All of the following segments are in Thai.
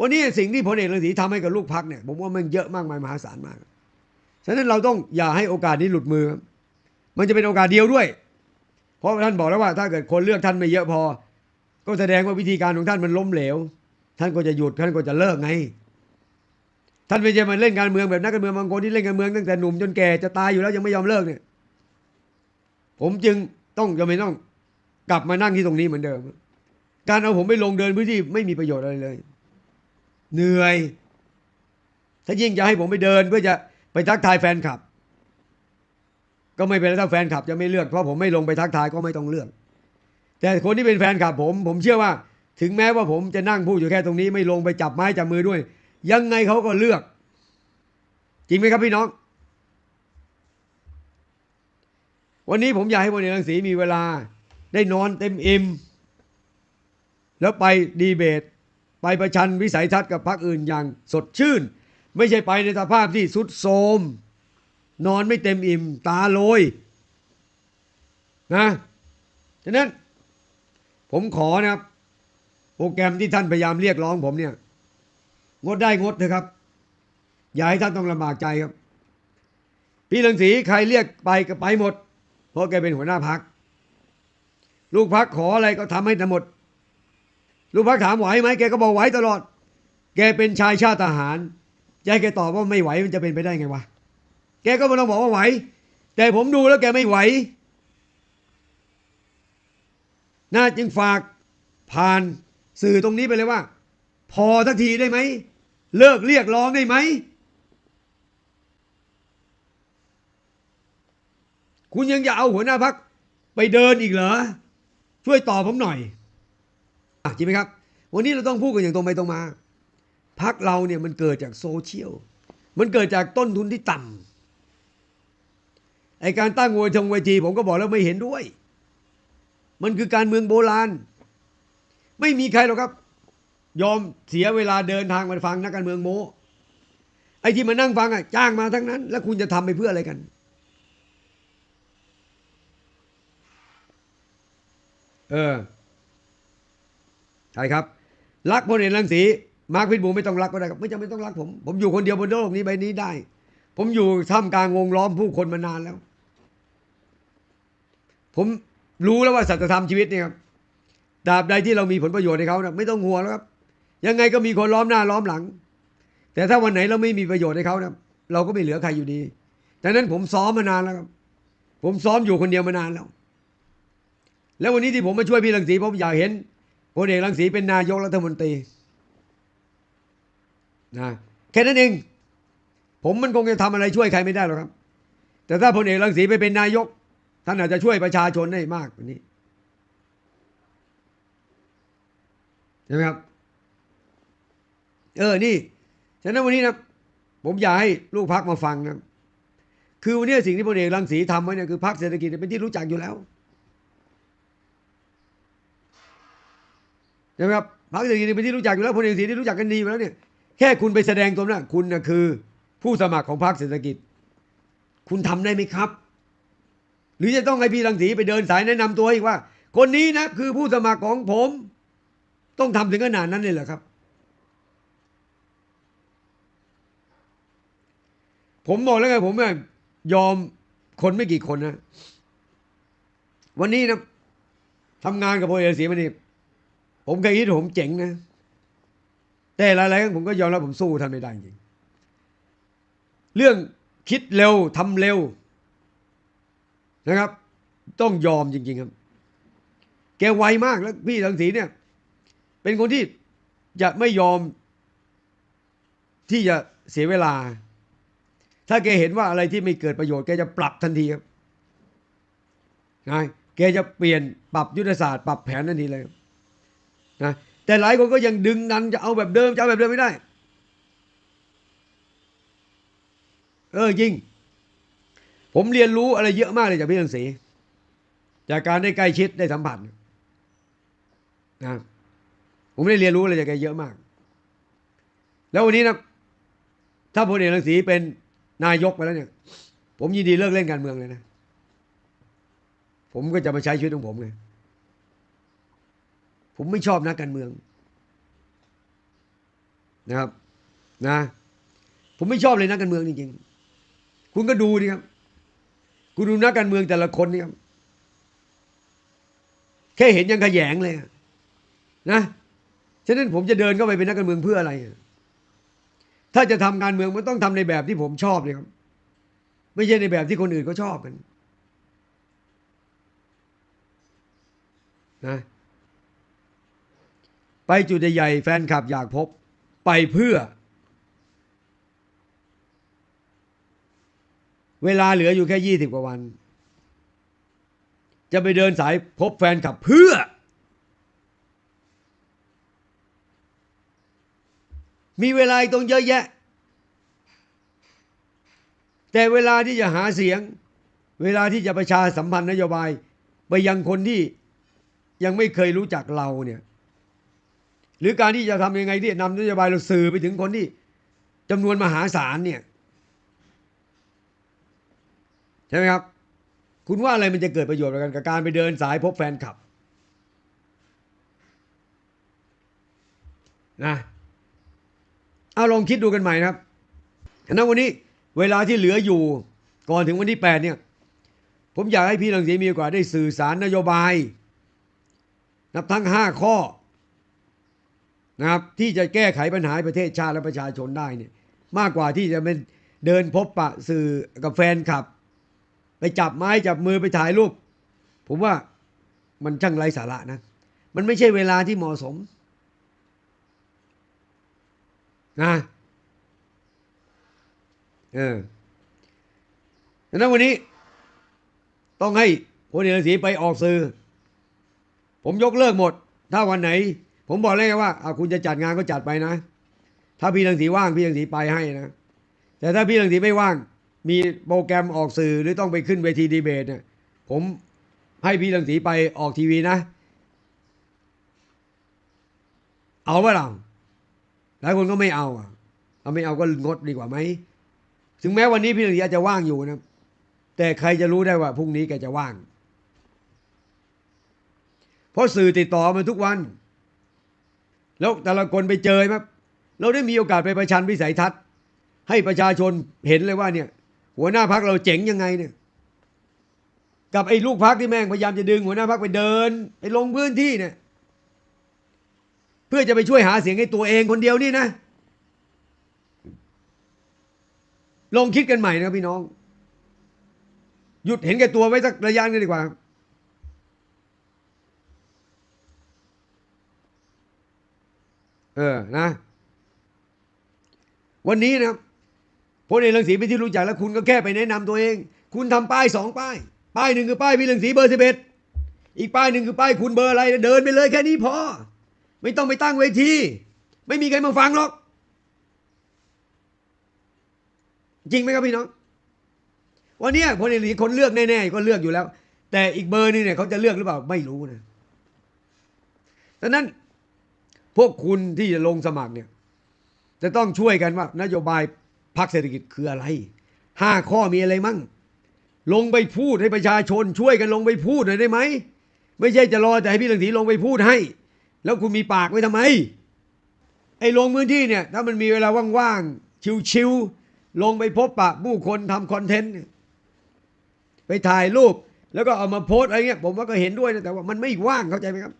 วันนี้สิ่งที่พลเอกรังสีทำให้กับลูกพักเนี่ยผมว่ามันเยอะมากมายมหาศาลมาก ฉะนั้นเราต้องอย่าให้โอกาสนี้หลุดมือ มันจะเป็นโอกาสเดียวด้วย เพราะท่านบอกแล้วว่าถ้าเกิดคนเลือกท่านไม่เยอะพอ ก็แสดงว่าวิธีการของท่านมันล้มเหลว ท่านก็จะหยุดท่านก็จะเลิกไง ท่านไม่ใช่มาเล่นการเมืองแบบนักการเมืองบางคนที่เล่นการเมืองตั้งแต่หนุ่มจนแก่จะตายอยู่แล้วยังไม่ยอมเลิกเนี่ย ผมจึงต้องจะไม่ต้องกลับมานั่งที่ตรงนี้เหมือนเดิม การเอาผมไปลงเดินพื้นที่ไม่มีประโยชน์อะไรเลย เหนื่อย ถ้ายิ่งจะให้ผมไปเดินเพื่อจะไปทักทายแฟนคลับ ก็ไม่เป็นไรถ้าแฟนคลับจะไม่เลือกเพราะผมไม่ลงไปทักทายก็ไม่ต้องเลือก แต่คนที่เป็นแฟนคลับผม ผมเชื่อว่า ถึงแม้ว่าผมจะนั่งพูดอยู่แค่ตรงนี้ ไม่ลงไปจับไม้จับมือด้วย ยังไงเขาก็เลือก จริงไหมครับพี่น้อง วันนี้ผมอยากให้พลเอกรังสีมีเวลา ได้นอนเต็มอิ่มแล้วไปดีเบต ไปประชันวิสัยทัศน์กับพรรคอื่นอย่างสดชื่น ไม่ใช่ไปในสภาพที่สุดโทมนอนไม่เต็มอิ่มตาโลยนะฉะนั้นผมขอนะครับ โปรแกรมที่ท่านพยายามเรียกร้องผมเนี่ย งดได้งดเถอะครับ อย่าให้ท่านต้องลำบากใจครับ พี่ลังสีใครเรียกไปก็ไปหมด เพราะแกเป็นหัวหน้าพัก ลูกพักขออะไรก็ทำให้ทั้งหมด ลูกพักถามไหวไหมแกก็บอกไหวตลอด แกเป็นชายชาติทหารจะให้แกตอบว่าไม่ไหวมันจะเป็นไปได้ไงวะแกก็ไม่ต้องบอกว่าไหว แต่ผมดูแล้วแกไม่ไหวน่าจึงฝากผ่านสื่อตรงนี้ไปเลยว่า พอสักทีได้ไหม เลิกเรียกร้องได้ไหม คุณยังจะเอาหัวหน้าพักไปเดินอีกเหรอ ช่วยตอบผมหน่อย อะจริงไหมครับ วันนี้เราต้องพูดกันอย่างตรงไปตรงมาพักเราเนี่ยมันเกิดจากโซเชียล มันเกิดจากต้นทุนที่ต่ำไอการตั้งเวทงเวทีผมก็บอกแล้วไม่เห็นด้วย มันคือการเมืองโบราณ ไม่มีใครหรอกครับ ยอมเสียเวลาเดินทางมาฟังนักการเมืองโมไอที่มานั่งฟังอะจ้างมาทั้งนั้น แล้วคุณจะทำไปเพื่ออะไรกัน เออ ใช่ครับ รักพลเอกรังสีมาร์คพิทบูไม่ต้องรักก็ได้ครับไม่จำเป็นต้องรักผม ผมอยู่คนเดียวบนโลกนี้ใบนี้ได้ ผมอยู่ท่ามกลางวงล้อมผู้คนมานานแล้ว ผมรู้แล้วว่าสัจธรรมชีวิตเนี่ยครับดาบใดที่เรามีผลประโยชน์ในเขานะไม่ต้องห่วงแล้วครับ ยังไงก็มีคนล้อมหน้าล้อมหลัง แต่ถ้าวันไหนเราไม่มีประโยชน์ในเขานะเราก็ไม่เหลือใครอยู่ดีดังนั้นผมซ้อมมานานแล้วครับ ผมซ้อมอยู่คนเดียวมานานแล้ว แล้ววันนี้ที่ผมมาช่วยพี่รังสีผมอยากเห็น พลเอกรังสีเป็นนายกรัฐมนตรีนะแค่นั้นเอง ผมมันคงจะทำอะไรช่วยใครไม่ได้หรอกครับ แต่ถ้าพลเอกรังสีไปเป็นนายก ท่านอาจจะช่วยประชาชนได้มากกว่านี้ใช่ไหมครับเออนี่ฉะนั้นวันนี้นะผมอยากให้ลูกพักมาฟังนะคือวันนี้สิ่งที่พลเอกรังสีทำไว้เนี่ยคือพักเศรษฐกิจเป็นที่รู้จักอยู่แล้ว ใช่ไหมครับพรรคเศรษฐกิจเป็นที่รู้จักอยู่แล้วพลเอกศรีที่รู้จักกันดีอยู่แล้วเนี่ยแค่คุณไปแสดงตัวนั้นคุณนะคือ ผู้สมัครของพรรคเศรษฐกิจ คุณทำได้ไหมครับ หรือจะต้องให้พี่รังสีไปเดินสายแนะนำตัวอีกว่า คนนี้นะคือผู้สมัครของผม ต้องทำถึงขนาดนั้นเลยเหรอครับ ผมบอกแล้วไงผมเนี่ยยอมคนไม่กี่คนนะ วันนี้นะทำงานกับพลเอกศรีมานี่ ผมเคยคิดว่าผมเจ๋งนะ แต่หลายๆครั้งผมก็ยอมรับผมสู้ท่านไม่ได้จริง เรื่องคิดเร็วทำเร็ว นะครับ ต้องยอมจริง ๆ ครับ แกไวมากแล้วพี่รังสีเนี่ย เป็นคนที่จะไม่ยอม ที่จะเสียเวลา ถ้าแกเห็นว่าอะไรที่ไม่เกิดประโยชน์แกจะปรับทันทีครับนะแกจะเปลี่ยนปรับยุทธศาสตร์ ปรับแผนทันทีเลยครับ นะแต่หลายคนก็ยังดึงดันจะเอาแบบเดิมจะเอาแบบเดิมไม่ได้ เออจริง ผมเรียนรู้อะไรเยอะมากเลยจากพี่รังสีจากการได้ใกล้ชิดได้สัมผัสนะผมได้เรียนรู้อะไรจากแกเยอะมาก แล้ววันนี้นะถ้าพลเอกรังสีเป็นนายกไปแล้วเนี่ย ผมยินดีเลิกเล่นการเมืองเลยนะ ผมก็จะมาใช้ชีวิตของผมไง ผมไม่ชอบนักการเมืองนะครับนะ ผมไม่ชอบเลยนักการเมืองจริงๆ คุณก็ดูดิครับ คุณดูนักการเมืองแต่ละคนนี่ครับ แค่เห็นยังขยงเลยนะฉะนั้นผมจะเดินเข้าไปเป็นนักการเมืองเพื่ออะไร ถ้าจะทำการเมืองมันต้องทำในแบบที่ผมชอบเลยครับ ไม่ใช่ในแบบที่คนอื่นเขาชอบกัน นะ ไปจุดใหญ่แฟนคลับอยากพบ ไปเพื่อ เวลาเหลืออยู่แค่ยี่สิบกว่าวัน จะไปเดินสายพบแฟนคลับเพื่อ มีเวลาตรงเยอะแยะ แต่เวลาที่จะหาเสียง เวลาที่จะประชาสัมพันธ์นโยบาย ไปยังคนที่ยังไม่เคยรู้จักเราเนี่ย หรือการที่จะทำยังไงที่นำนโยบายเราสื่อไปถึงคนที่จำนวนมหาศาลเนี่ยใช่ไหมครับ คุณว่าอะไรมันจะเกิดประโยชน์กันกับการไปเดินสายพบแฟนคลับนะเอาลองคิดดูกันใหม่นะครับฉะนั้นวันนี้เวลาที่เหลืออยู่ก่อนถึงวันที่แปดเนี่ย ผมอยากให้พี่ลังสีมีโอกาสได้สื่อสารนโยบาย นับทั้งห้าข้อ นะครับที่จะแก้ไขปัญหาประเทศชาติและประชาชนได้เนี่ยมากกว่าที่จะเป็นเดินพบปะสื่อกับแฟนคลับ ไปจับไม้จับมือไปถ่ายรูป ผมว่ามันช่างไร้สาระนะ มันไม่ใช่เวลาที่เหมาะสมนะเออดังนั้นวันนี้ ต้องให้พลเอกรังสีไปออกสื่อ ผมยกเลิกหมด ถ้าวันไหน ผมบอกเลยว่าอะคุณจะจัดงานก็จัดไปนะ ถ้าพี่รังสีว่างพี่รังสีไปให้นะ แต่ถ้าพี่รังสีไม่ว่าง มีโปรแกรมออกสื่อหรือต้องไปขึ้นเวทีดีเบตเนี่ย ผมให้พี่รังสีไปออกทีวีนะ เอาปะล่ะหลายคนก็ไม่เอาอะเอาไม่เอาก็งดดีกว่าไหมถึงแม้วันนี้พี่หนึ่งอาจจะว่างอยู่นะแต่ใครจะรู้ได้ว่าพรุ่งนี้แกจะว่าง เพราะสื่อติดต่อมาทุกวัน แล้วแต่ละคนไปเจอไหมเราได้มีโอกาสไปประชันวิสัยทัศน์ ให้ประชาชนเห็นเลยว่าเนี่ย หัวหน้าพักเราเจ๋งยังไงเนี่ย กับไอ้ลูกพักที่แม่งพยายามจะดึงหัวหน้าพักไปเดิน ไปลงพื้นที่เนี่ย เพื่อจะไปช่วยหาเสียงให้ตัวเองคนเดียวนี่นะลองคิดกันใหม่นะพี่น้อง หยุดเห็นแก่ตัวไว้สักระยะนึงดีกว่า เออนะ วันนี้นะพลเอกรังสีเป็นที่รู้จักแล้วคุณก็แค่ไปแนะนำตัวเอง คุณทำป้ายสองป้าย ป้ายหนึ่งคือป้ายพี่รังสีเบอร์สิบเอ็ดอีกป้ายหนึ่งคือป้ายคุณเบอร์อะไร เดินไปเลยแค่นี้พอ ไม่ต้องไปตั้งเวที ไม่มีใครมาฟังหรอก จริงไหมครับพี่น้อง วันนี้พลเอกหลีคนเลือกแน่ๆก็เลือกอยู่แล้ว แต่อีกเบอร์นึงเนี่ยเขาจะเลือกหรือเปล่าไม่รู้นะดังนั้น พวกคุณที่จะลงสมัครเนี่ยจะต้องช่วยกันว่านโยบายพรรคเศรษฐกิจคืออะไรห้าข้อมีอะไรมั่ง ลงไปพูดให้ประชาชนช่วยกันลงไปพูดหน่อยได้ไหมไม่ใช่จะรอแต่ให้พี่ลังสีลงไปพูดให้ แล้วคุณมีปากไว้ทำไม ไอ้ลงพื้นที่เนี่ย ถ้ามันมีเวลาว่างๆชิวๆลงไปพบปะผู้คนทำคอนเทนต์ไปถ่ายรูป แล้วก็เอามาโพสต์อะไรเงี้ยผมว่าก็เห็นด้วยนะแต่ว่ามันไม่ว่างเข้าใจไหมครับ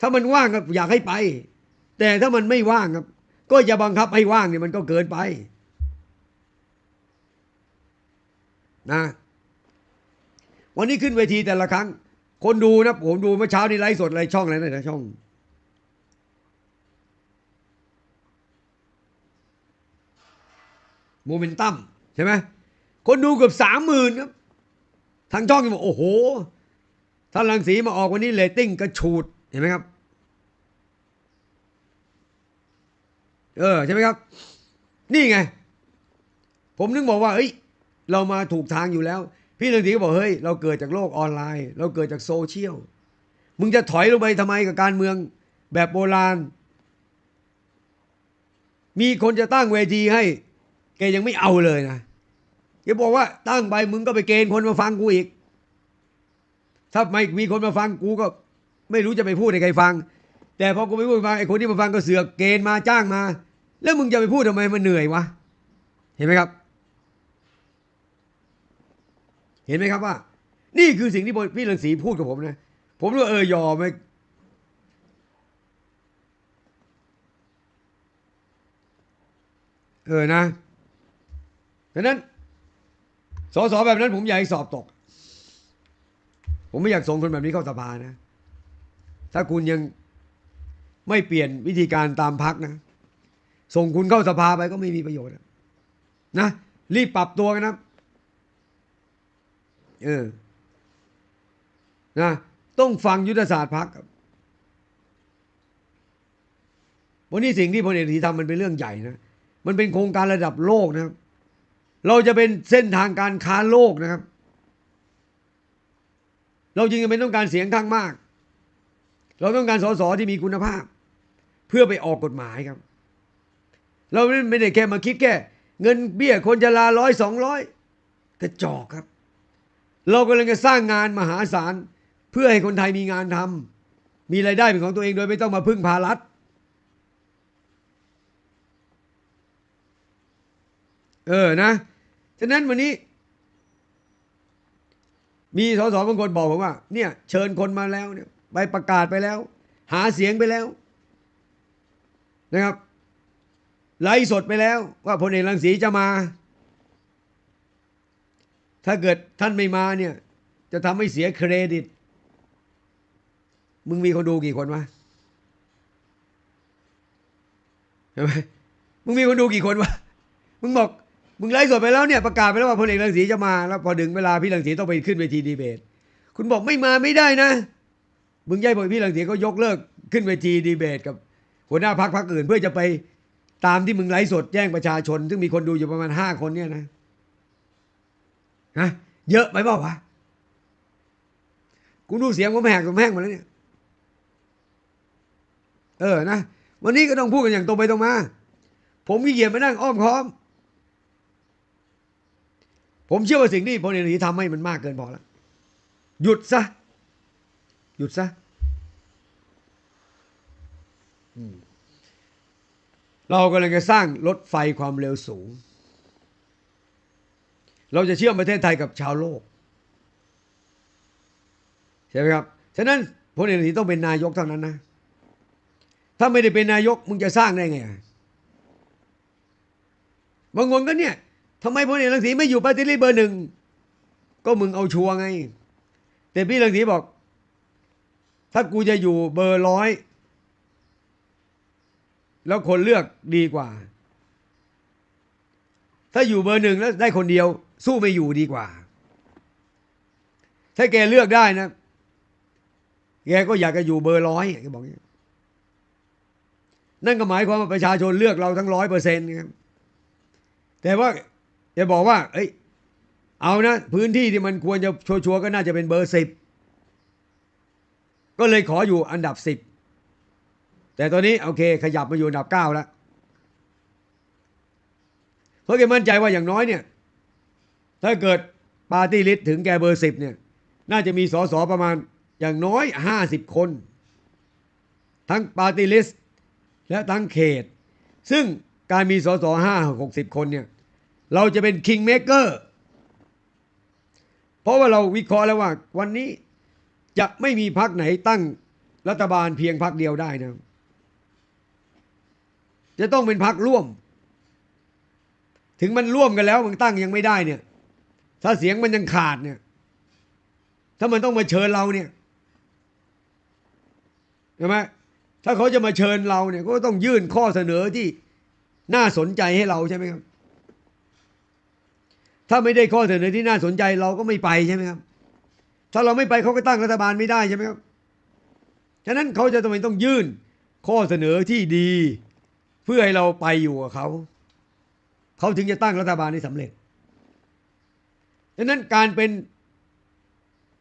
ถ้ามันว่างก็อยากให้ไป แต่ถ้ามันไม่ว่างครับ ก็อย่าบังคับให้ว่างเนี่ยมันก็เกินไป นะ วันนี้ขึ้นเวทีแต่ละครั้ง คนดูนะผมดูเมื่อเช้านี้ไลฟ์สดอะไรช่องอะไรนะช่องโมเมนตัมใช่ไหมคนดูเกือบสามหมื่นครับ ทางช่องก็บอกโอ้โหถ้านลังสีมาออกวันนี้เรตติ้งกระฉูด เห็นไหมครับ เออใช่ไหมครับ นี่ไง ผมนึกบอกว่าเอ้ย เรามาถูกทางอยู่แล้ว พี่ลังสีก็บอกเฮ้ยเราเกิดจากโลกออนไลน์ เราเกิดจากโซเชียลมึงจะถอยลงไปทำไมกับการเมืองแบบโบราณ มีคนจะตั้งเวทีให้ แกยังไม่เอาเลยนะแกบอกว่าตั้งไปมึงก็ไปเกณฑ์คนมาฟังกูอีก ถ้าไม่มีคนมาฟังกูก็ ไม่รู้จะไปพูดให้ใครฟัง แต่พอกูไปพูดฟังไอ้คนที่มาฟังก็เสือกเกณฑ์มาจ้างมา แล้วมึงจะไปพูดทำไมมันเหนื่อยวะเห็นไหมครับ เห็นไหมครับว่า นี่คือสิ่งที่พี่รังสีพูดกับผมนะผมรู้เออยอมไหมเออนะดังนั้นสอสอแบบนั้นผมอยากให้สอบตก ผมไม่อยากส่งคนแบบนี้เข้าสภานะ ถ้าคุณยังไม่เปลี่ยนวิธีการตามพักนะ ส่งคุณเข้าสภาไปก็ไม่มีประโยชน์นะ รีบปรับตัวกันนะเออนะต้องฟังยุทธศาสตร์พักวันนี้สิ่งที่พลเอกประยุทธ์ทำมันเป็นเรื่องใหญ่นะ มันเป็นโครงการระดับโลกนะครับ เราจะเป็นเส้นทางการค้าโลกนะครับ เราจึงจำเป็นต้องการเสียงข้างมาก เราต้องการสสที่มีคุณภาพ เพื่อไปออกกฎหมายครับ เราไม่ได้แค่มาคิดแค่ เงินเบี้ยคนจะลาร้อยสองร้อยกระจอกครับ เรากำลังจะสร้างงานมหาศาลเพื่อให้คนไทยมีงานทำมีรายได้เป็นของตัวเองโดยไม่ต้องมาพึ่งพารัฐเออนะ ฉะนั้นวันนี้ มีสสบางคนบอกผมว่า เนี่ย เชิญคนมาแล้วเนี่ย ไปประกาศไปแล้ว หาเสียงไปแล้ว นะครับไลฟ์สดไปแล้วว่าพลเอกรังสีจะมา ถ้าเกิดท่านไม่มาเนี่ย จะทำให้เสียเครดิต มึงมีคนดูกี่คนวะเห็นไหมมึงมีคนดูกี่คนวะ มึงบอก มึงไลฟ์สดไปแล้วเนี่ยประกาศไปแล้วว่าพลเอกรังสีจะมา แล้วพอถึงเวลาพี่รังสีต้องไปขึ้นเวทีดีเบต คุณบอกไม่มาไม่ได้นะ มึงย้ายบอพี่รังสีก็ยกเลิกขึ้นเวทีดีเบตกับหัวหน้าพักพักอื่น เพื่อจะไปตามที่มึงไลฟ์สดแจ้งประชาชน ซึ่งมีคนดูอยู่ประมาณห้าคนเนี่ยนะฮะเยอะไปเปล่าวะกูดูเสียงผมแหกผมแห้งหมาแล้วเนี่ย เออนะวันนี้ก็ต้องพูดกันอย่างตรงไปตรงมา ผมขี้เกียจมานั่งอ้อมค้อม ผมเชื่อว่าสิ่งที่พลเอกประยุทธ์ทำให้มันมากเกินพอแล้วหยุดซะ หยุดซะเรากำลังจะสร้างรถไฟความเร็วสูง เราจะเชื่อมประเทศไทยกับชาวโลก ใช่ไหมครับ ฉะนั้นพลเอกประยุทธ์ต้องเป็นนายกเท่านั้นนะ ถ้าไม่ได้เป็นนายกมึงจะสร้างได้ไง บางคนก็เนี่ยทำไมพลเอกรังสีไม่อยู่ปฏิริษีเบอร์หนึ่ง ก็มึงเอาชัวร์ไง แต่พี่รังสีบอก ถ้ากูจะอยู่เบอร์ร้อยแล้วคนเลือกดีกว่า ถ้าอยู่เบอร์หนึ่งแล้วได้คนเดียว สู้ไม่อยู่ดีกว่า ถ้าแกเลือกได้นะ แกก็อยากจะอยู่เบอร์ร้อยแกบอกนี้นั่นก็หมายความว่าประชาชนเลือกเราทั้งร้อยเปอร์เซ็นต์ครับแต่ว่าจะบอกว่า เอ้ย เอานะ พื้นที่ที่มันควรจะชัวร์ก็น่าจะเป็นเบอร์สิบ ก็เลยขออยู่อันดับสิบแต่ตอนนี้โอเค ขยับมาอยู่อันดับเก้าแล้วเพราะแกมั่นใจว่าอย่างน้อยเนี่ย ถ้าเกิดปาร์ตี้ลิสต์ถึงแกเบอร์สิบเนี่ย น่าจะมีสสประมาณอย่างน้อยห้าสิบคน ทั้งปาร์ตี้ลิสต์และทั้งเขต ซึ่งการมีสสห้าหกสิบคนเนี่ย เราจะเป็นคิงเม k เกอร์เพราะว่าเราวิเคราะห์แล้วว่าวันนี้ จะไม่มีพักไหนตั้งรัฐบาลเพียงพักเดียวได้นะ จะต้องเป็นพักร่วม ถึงมันร่วมกันแล้วมันตั้งยังไม่ได้เนี่ย ถ้าเสียงมันยังขาดเนี่ย ถ้ามันต้องมาเชิญเราเนี่ยใช่ไหมถ้าเขาจะมาเชิญเราเนี่ย ก็ต้องยื่นข้อเสนอที่น่าสนใจให้เราใช่ไหมครับ ถ้าไม่ได้ข้อเสนอที่น่าสนใจเราก็ไม่ไปใช่ไหมครับ ถ้าเราไม่ไปเขาก็ตั้งรัฐบาลไม่ได้ใช่ไหมครับ ฉะนั้นเขาจะต้องต้องยื่นข้อเสนอที่ดี เพื่อให้เราไปอยู่กับเขา เขาถึงจะตั้งรัฐบาลได้สำเร็จ ฉะนั้นการเป็น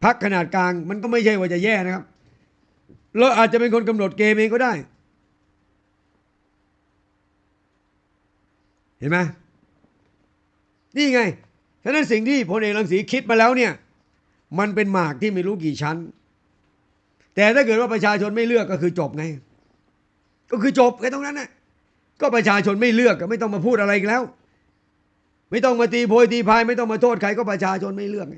พักขนาดกลางมันก็ไม่ใช่ว่าจะแย่นะครับ เราอาจจะเป็นคนกำหนดเกมเองก็ได้ เห็นไหมนี่ไง ฉะนั้นสิ่งที่พลเอกรังสีคิดมาแล้วเนี่ย มันเป็นหมากที่ไม่รู้กี่ชั้น แต่ถ้าเกิดว่าประชาชนไม่เลือกก็คือจบไง ก็คือจบแค่ตรงนั้นนะก็ประชาชนไม่เลือกก็ไม่ต้องมาพูดอะไรอีกแล้ว ไม่ต้องมาตีโพยตีพายไม่ต้องมาโทษใครก็ประชาชนไม่เลือกไง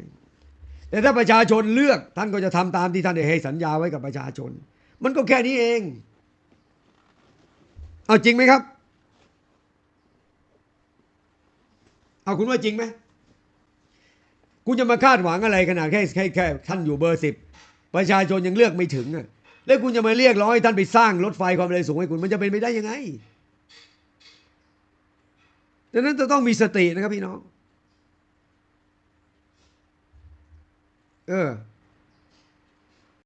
แต่ถ้าประชาชนเลือกท่านก็จะทำตามที่ท่านได้ให้สัญญาไว้กับประชาชน มันก็แค่นี้เอง เอาจริงไหมครับ เอาคุณว่าจริงไหม คุณจะมาคาดหวังอะไรขนาดแค่แค่แค่ท่านอยู่เบอร์สิบประชาชนยังเลือกไม่ถึงอะแล้วคุณจะมาเรียกร้องให้ท่านไปสร้างรถไฟความเร็วสูงให้คุณมันจะเป็นไปได้ยังไงดังนั้นจะต้องมีสตินะครับพี่น้อง เออ